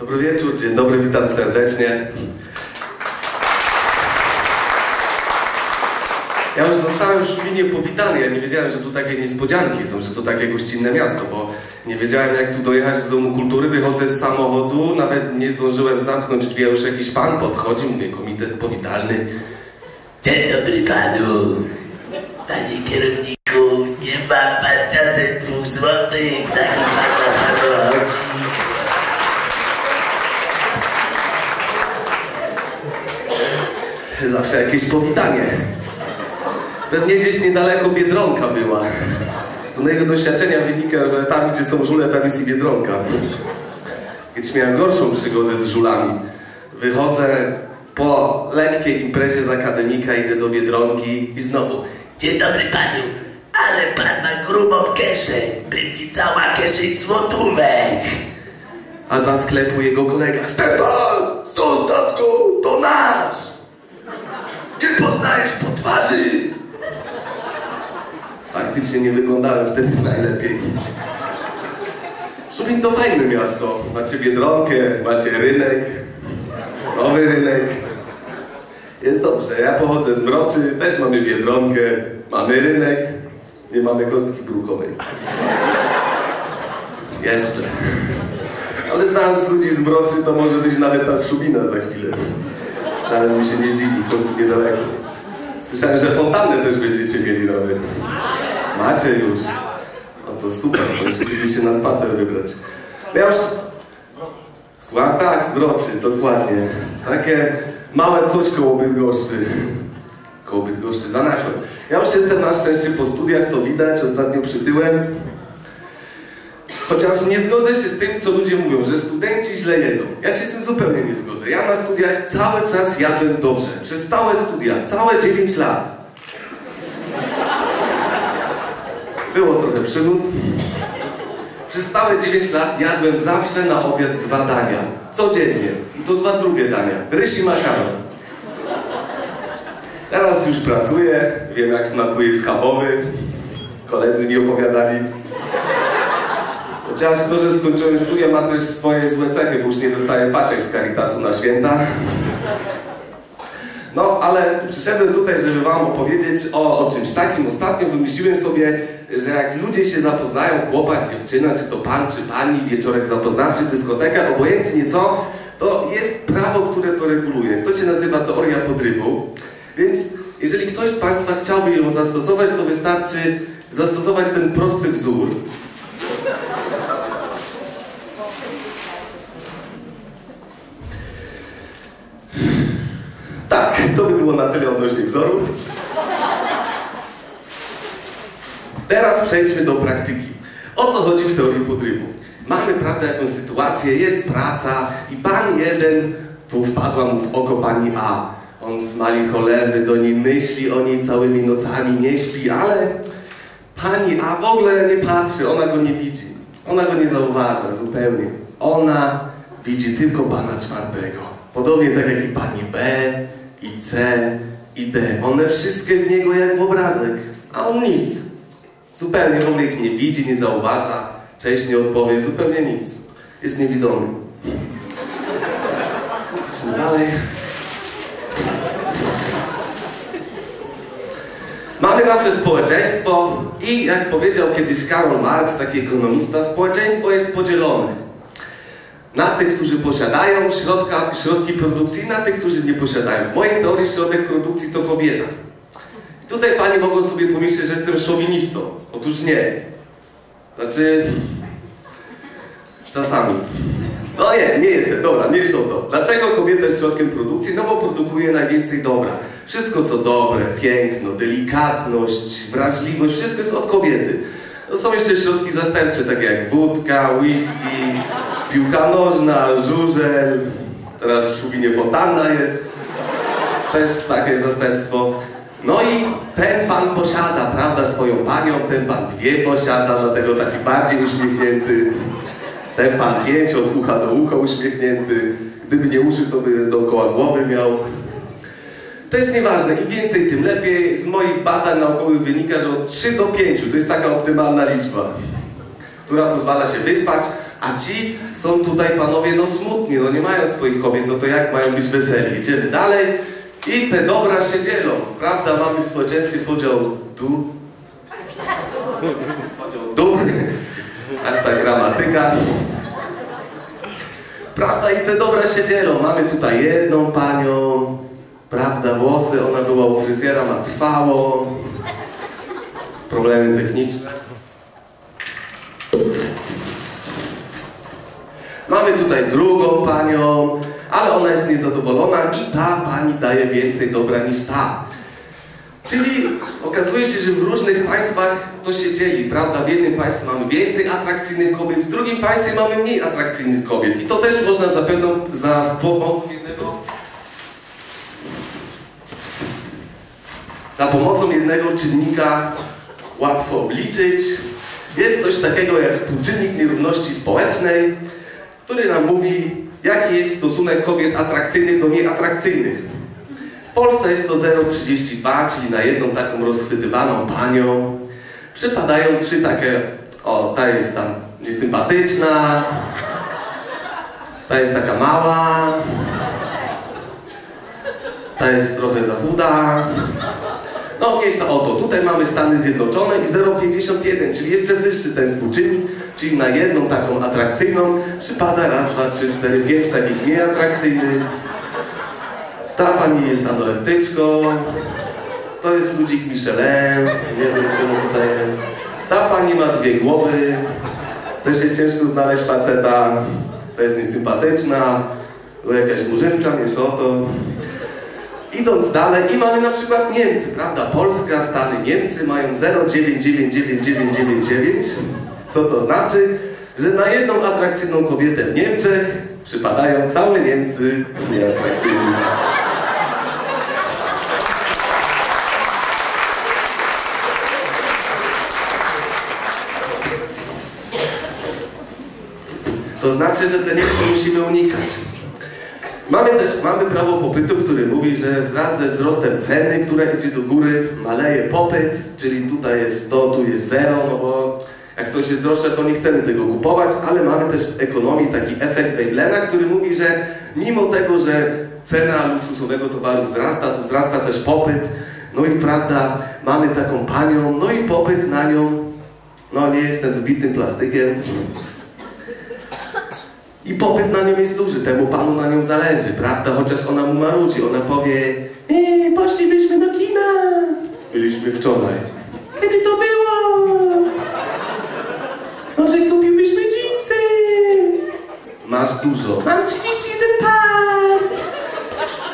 Dobry wieczór, dzień dobry, witam serdecznie. Ja już zostałem w Szuminie powitany, ja nie wiedziałem, że tu takie niespodzianki są, że to takie gościnne miasto, bo nie wiedziałem jak tu dojechać do Domu Kultury, wychodzę z samochodu, nawet nie zdążyłem zamknąć drzwi, już jakiś pan podchodzi, mówię, komitet powitalny. Dzień dobry panu. Panie kierowniku, nie ma pan czasem dwóch złotych, taki pan na samochodzi. Zawsze jakieś powitanie. Pewnie gdzieś niedaleko Biedronka była. Z mojego doświadczenia wynika, że tam, gdzie są żule, tam jest i Biedronka. Kiedyś miałem gorszą przygodę z żulami. Wychodzę po lekkiej imprezie z akademika, idę do Biedronki i znowu Dzień dobry panu, ale pan ma grubą kieszeń, pewnie cała kieszeń złotówek. A za sklepu jego kolega Stefan! Zostaw go! To nasz! Nie poznajesz po twarzy! Faktycznie nie wyglądałem wtedy najlepiej. Szubin to fajne miasto. Macie Biedronkę, macie rynek, nowy rynek. Jest dobrze. Ja pochodzę z Mroczy, też mamy Biedronkę, mamy rynek, nie mamy kostki brukowej. Jeszcze. Ale znając ludzi z Mroczy, to może być nawet ta Szubina za chwilę. Ale mi się nie dziwi, końcu niedaleko. Słyszałem, że fontannę też będziecie mieli nawet. Macie już. No to super, to idzie się na spacer wybrać. Ja już... Słucham, tak, z Mroczy, dokładnie. Takie małe coś koło Bydgoszczy. Koło Bydgoszczy, zanaszłem. Ja już jestem na szczęście po studiach, co widać, ostatnio przytyłem. Chociaż nie zgodzę się z tym, co ludzie mówią, że studenci źle jedzą. Ja się z tym zupełnie nie zgodzę. Ja na studiach cały czas jadłem dobrze. Przez całe studia, całe 9 lat. Było trochę przygód. Przez całe 9 lat jadłem zawsze na obiad dwa dania. Codziennie. I to dwa drugie dania. Ryż i makaron. Teraz już pracuję, wiem jak smakuje schabowy. Koledzy mi opowiadali. Chociaż to, że skończyłem studia ma też swoje złe cechy, bo już nie dostaję paczek z Caritasu na święta. No, ale przyszedłem tutaj, żeby wam opowiedzieć o, o czymś takim. Ostatnio wymyśliłem sobie, że jak ludzie się zapoznają, chłopak, dziewczyna, czy to pan, czy pani, wieczorek zapoznawczy, dyskoteka, obojętnie co, to jest prawo, które to reguluje. To się nazywa teoria podrywu. Więc jeżeli ktoś z Państwa chciałby ją zastosować, to wystarczy zastosować ten prosty wzór. Tak, to by było na tyle odnośnie wzorów. Teraz przejdźmy do praktyki. O co chodzi w teorii podrywu? Mamy, prawda, jakąś sytuację, jest praca i pan jeden, tu wpadła mu w oko pani A. On z mali cholery do niej myśli, o niej całymi nocami nie śpi, ale pani A w ogóle nie patrzy, ona go nie widzi. Ona go nie zauważa zupełnie. Ona widzi tylko pana czwartego. Podobnie tak jak i pani B, i C, i D. One wszystkie w niego jak w obrazek, a on nic. Zupełnie ogóle ich nie widzi, nie zauważa, cześć nie odpowie, zupełnie nic. Jest niewidomy. Idźmy dalej. Mamy nasze społeczeństwo i jak powiedział kiedyś Karol Marx, taki ekonomista, społeczeństwo jest podzielone na tych, którzy posiadają środka, środki produkcji, na tych, którzy nie posiadają. W mojej teorii środek produkcji to kobieta. Tutaj pani mogą sobie pomyśleć, że jestem szowinistą. Otóż nie. Znaczy... Czasami. No nie, nie jestem. Dobra, mniejsza o to. Dlaczego kobieta jest środkiem produkcji? No bo produkuje najwięcej dobra. Wszystko co dobre, piękno, delikatność, wrażliwość, wszystko jest od kobiety. No są jeszcze środki zastępcze, takie jak wódka, whisky, piłka nożna, żużel, teraz w Szubinie fontanna jest, też takie zastępstwo. No i ten pan posiada, prawda, swoją panią, ten pan dwie posiada, dlatego taki bardziej uśmiechnięty. Ten pan pięć od ucha do ucha uśmiechnięty. Gdyby nie uszy, to by dookoła głowy miał. To jest nieważne, im więcej, tym lepiej. Z moich badań naukowych wynika, że od 3 do 5 to jest taka optymalna liczba, która pozwala się wyspać. A ci są tutaj panowie no smutni, no nie mają swoich kobiet, no to jak mają być weseli? Idziemy dalej i te dobra się dzielą, prawda? Mamy w społeczeństwie podział du... Podział dóbr, tak ta gramatyka. Prawda? I te dobra się dzielą. Mamy tutaj jedną panią, prawda? Włosy, ona była u fryzjera, ma trwało. Problemy techniczne. Mamy tutaj drugą panią, ale ona jest niezadowolona i ta pani daje więcej dobra niż ta. Czyli okazuje się, że w różnych państwach to się dzieli, prawda? W jednym państwie mamy więcej atrakcyjnych kobiet, w drugim państwie mamy mniej atrakcyjnych kobiet. I to też można za za pomocą jednego za pomocą jednego czynnika łatwo obliczyć. Jest coś takiego jak współczynnik nierówności społecznej, który nam mówi, jaki jest stosunek kobiet atrakcyjnych do nieatrakcyjnych. W Polsce jest to 0,32, czyli na jedną taką rozchwytywaną panią przypadają trzy takie, o, ta jest tam niesympatyczna, ta jest taka mała, ta jest trochę za chuda. No mniejsza o to. Tutaj mamy Stany Zjednoczone i 0,51, czyli jeszcze wyższy ten współczynnik, czyli na jedną taką atrakcyjną przypada raz, dwa, trzy, cztery, pięć takich mniej atrakcyjnych. Ta pani jest anorektyczką. To jest ludzik Michelin. Nie wiem czemu tutaj jest. Ta pani ma dwie głowy. Też się ciężko znaleźć faceta. To jest niesympatyczna. To jakaś murzynka, mniejsza o to. Idąc dalej i mamy na przykład Niemcy, prawda? Polska, Stany, Niemcy mają 0,999999. Co to znaczy? Że na jedną atrakcyjną kobietę w Niemczech przypadają całe Niemcy nieatrakcyjne. To znaczy, że te Niemcy musimy unikać. Mamy też mamy prawo popytu, które mówi, że wraz ze wzrostem ceny, która idzie do góry, maleje popyt, czyli tutaj jest to, tu jest zero, no bo jak coś jest droższe, to nie chcemy tego kupować, ale mamy też w ekonomii taki efekt Weilena, który mówi, że mimo tego, że cena luksusowego towaru wzrasta, to wzrasta też popyt. No i prawda, mamy taką panią, no i popyt na nią, no nie jestem wybitym plastykiem, i popyt na nią jest duży, temu panu na nią zależy, prawda? Chociaż ona mu marudzi, ona powie Eee, poszlibyśmy do kina. Byliśmy wczoraj. Kiedy to było? Może kupiłyśmy dżinsy? Masz dużo. Mam 31 par.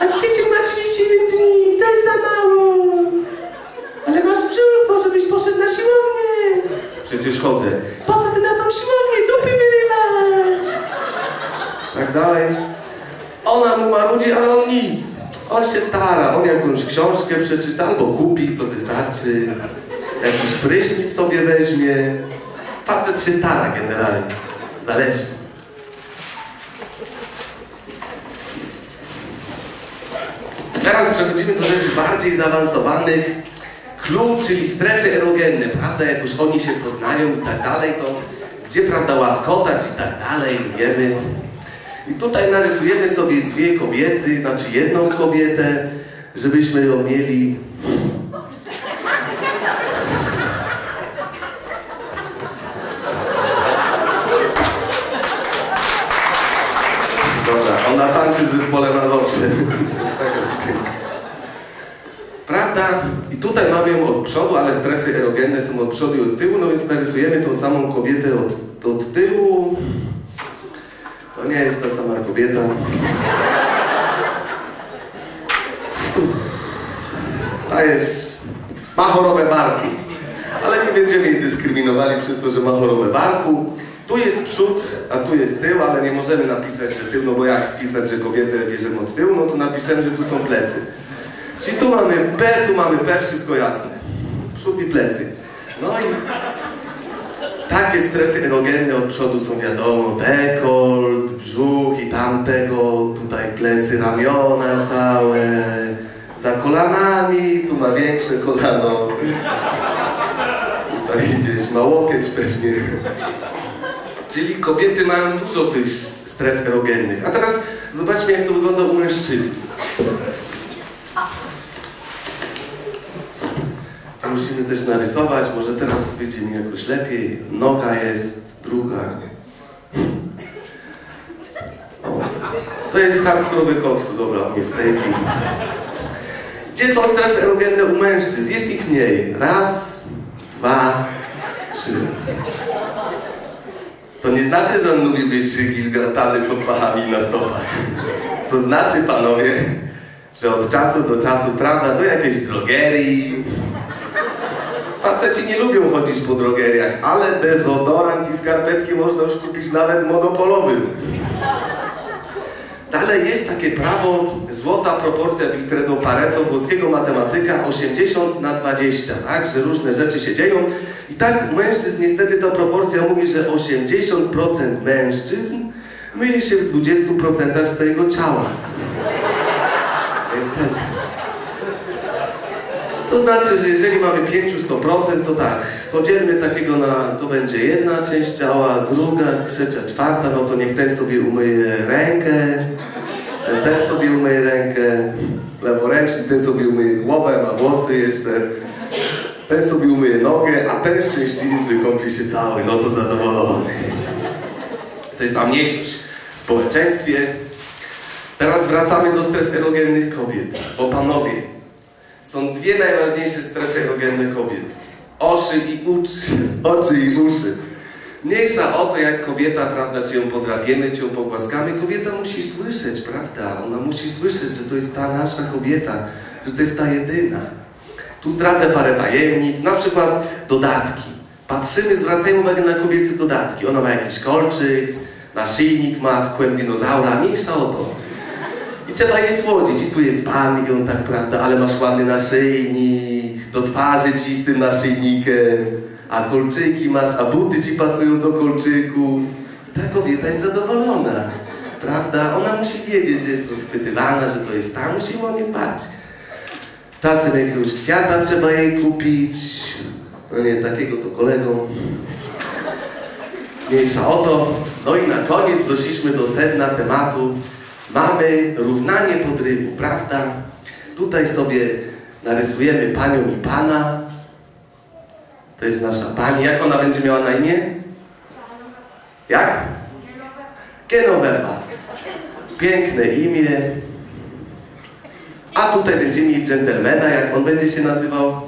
A kwieciek ma 31 dni, to jest za mało. Ale masz brzuch, może byś poszedł na siłownię. Przecież chodzę. Po co ty na tą siłownię? Dupy wyrywać tak dalej. Ona mu marudzi, ale on nic. On się stara, on jakąś książkę przeczyta albo kupi, to wystarczy. Jakiś prysznic sobie weźmie. Facet się stara generalnie. Zależy. Teraz przechodzimy do rzeczy bardziej zaawansowanych. Klub, czyli strefy erogenne, prawda? Jak już oni się poznają i tak dalej, to gdzie, prawda, łaskotać i tak dalej, wiemy. I tutaj narysujemy sobie dwie kobiety, znaczy jedną kobietę, żebyśmy ją mieli. Dobra, ona tańczy zespole zawsze. Taka sukienka. Prawda? I tutaj mamy ją od przodu, ale strefy erogenne są od przodu i od tyłu, no więc narysujemy tą samą kobietę od, od tyłu. To nie jest ta sama kobieta. Ta jest... ma chorobę barku. Ale nie będziemy jej dyskryminowali przez to, że ma chorobę barku. Tu jest przód, a tu jest tył, ale nie możemy napisać, że tył, no bo jak pisać, że kobietę bierzemy od tyłu, no to napiszemy, że tu są plecy. Czyli tu mamy P, tu mamy P, wszystko jasne. Przód i plecy. No i takie strefy erogenne od przodu są wiadomo, dekolt, brzuch i tamtego, tutaj plecy, ramiona całe, za kolanami, tu ma większe kolano, tutaj gdzieś ma łokieć pewnie. Czyli kobiety mają dużo tych stref erogennych. A teraz zobaczmy, jak to wygląda u mężczyzn. A musimy też narysować, może teraz wyjdzie mi jakoś lepiej. Noga jest, druga. O, to jest hardkorowy koksu, dobra, nie stejki. Gdzie są strefy erogenne u mężczyzn? Jest ich mniej. Raz, dwa, trzy. Nie znaczy, że on lubi być gilgatany pod pachami na stopach. To znaczy, panowie, że od czasu do czasu, prawda, do jakiejś drogerii. Faceci nie lubią chodzić po drogeriach, ale dezodorant i skarpetki można już kupić nawet monopolowym. Dalej jest takie prawo, złota proporcja Wilfredo Pareto, włoskiego matematyka, 80 na 20, tak? Że różne rzeczy się dzieją. I tak mężczyzn niestety ta proporcja mówi, że 80% mężczyzn myje się w 20% swojego ciała. Niestety. To znaczy, że jeżeli mamy 5-100%, to tak, podzielmy takiego na, to będzie jedna część ciała, druga, trzecia, czwarta, no to niech ten sobie umyje rękę, też sobie umyje rękę, leworęczny, ten sobie umyje głowę, ma włosy jeszcze, ten sobie umyje nogę, a ten szczęśliwy wykąpi się cały, no to zadowolony. To jest ta mniejszość w społeczeństwie. Teraz wracamy do stref erogennych kobiet, bo panowie, są dwie najważniejsze strefy erogenne kobiet. Oszy i uczy, oczy i uszy. Mniejsza o to, jak kobieta, prawda, czy ją podrapiemy, czy ją pogłaskamy, kobieta musi słyszeć, prawda? Ona musi słyszeć, że to jest ta nasza kobieta, że to jest ta jedyna. Tu zdradzę parę tajemnic, na przykład dodatki. Patrzymy, zwracajmy uwagę na kobiece dodatki. Ona ma jakiś kolczyk, naszyjnik ma z kłem dinozaura, mniejsza o to. I trzeba je słodzić. I tu jest pan i on tak, prawda, ale masz ładny naszyjnik, do twarzy ci z tym naszyjnikiem, a kolczyki masz, a buty ci pasują do kolczyków. Ta kobieta jest zadowolona, prawda? Ona musi wiedzieć, że jest rozchwytywana, że to jest ta, musi o nie dbać. Czasem jakiegoś kwiata trzeba jej kupić, no nie, takiego to kolegom. Mniejsza o to. No i na koniec doszliśmy do sedna tematu. Mamy równanie podrywu, prawda? Tutaj sobie narysujemy panią i pana. To jest nasza pani. Jak ona będzie miała na imię? Jak? Genovefa. Piękne imię. A tutaj będziemy mieli dżentelmena, jak on będzie się nazywał?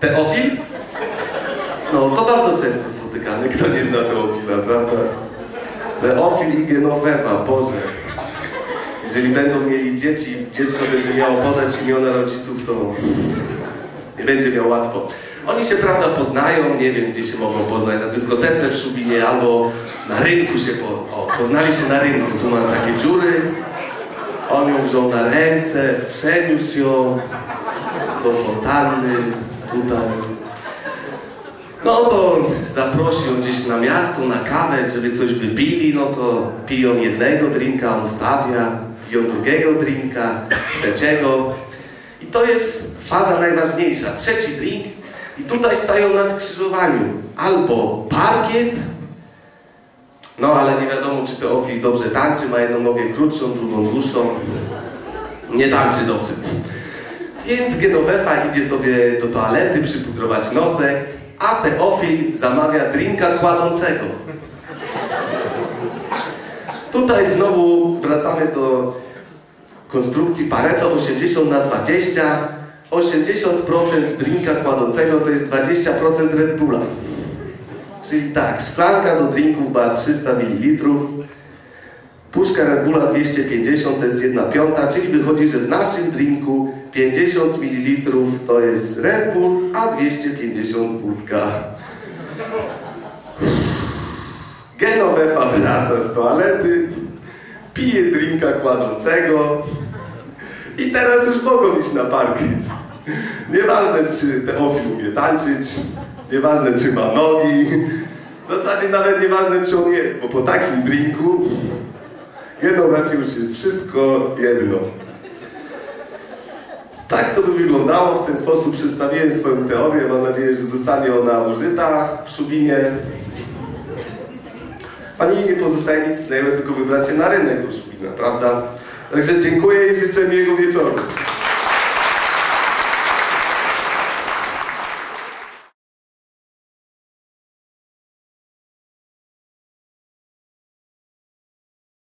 Teofil? No, to bardzo często spotykany. Kto nie zna Teofila, prawda? Teofil i Genovefa, Boże. Jeżeli będą mieli dzieci, dziecko będzie miało podać imiona rodziców, to nie będzie miał łatwo. Oni się, prawda, poznają, nie wiem, gdzie się mogą poznać, na dyskotece w Szubinie albo na rynku się po... O, poznali się na rynku, tu mam takie dziury. On ją wziął na ręce, przeniósł ją do fontanny, tutaj. No to zaprosił gdzieś na miasto, na kawę, żeby coś wypili, no to piją jednego drinka, on stawia, piją drugiego drinka, trzeciego. I to jest faza najważniejsza. Trzeci drink i tutaj stają na skrzyżowaniu albo parkiet, no ale nie wiadomo, czy Teofil dobrze tańczy, ma jedną nogę krótszą, drugą dłuższą. Nie tańczy dobrze. Więc Genovefa idzie sobie do toalety przypudrować nosek, a Teofil zamawia drinka kładącego. Tutaj znowu wracamy do konstrukcji Pareto 80 na 20. 80% drinka kładącego to jest 20% Red Bulla. Czyli tak, szklanka do drinków ma 300 ml, puszka Red Bulla 250 to jest 1 piąta, czyli wychodzi, że w naszym drinku 50 ml to jest Red Bull, a 250 wódka. Genovefa wraca z toalety, pije drinka kładącego i teraz już mogą iść na parkiet. Nieważne, czy Teofil umie tańczyć, nieważne, czy ma nogi, w zasadzie nawet nieważne, czy on jest, bo po takim drinku Genowefie już jest wszystko jedno. Tak to by wyglądało, w ten sposób przedstawiłem swoją teorię, mam nadzieję, że zostanie ona użyta w Szubinie. Pani nie pozostaje nic innego, tylko wybrać się na rynek do Szubina, prawda? Także dziękuję i życzę miłego wieczoru.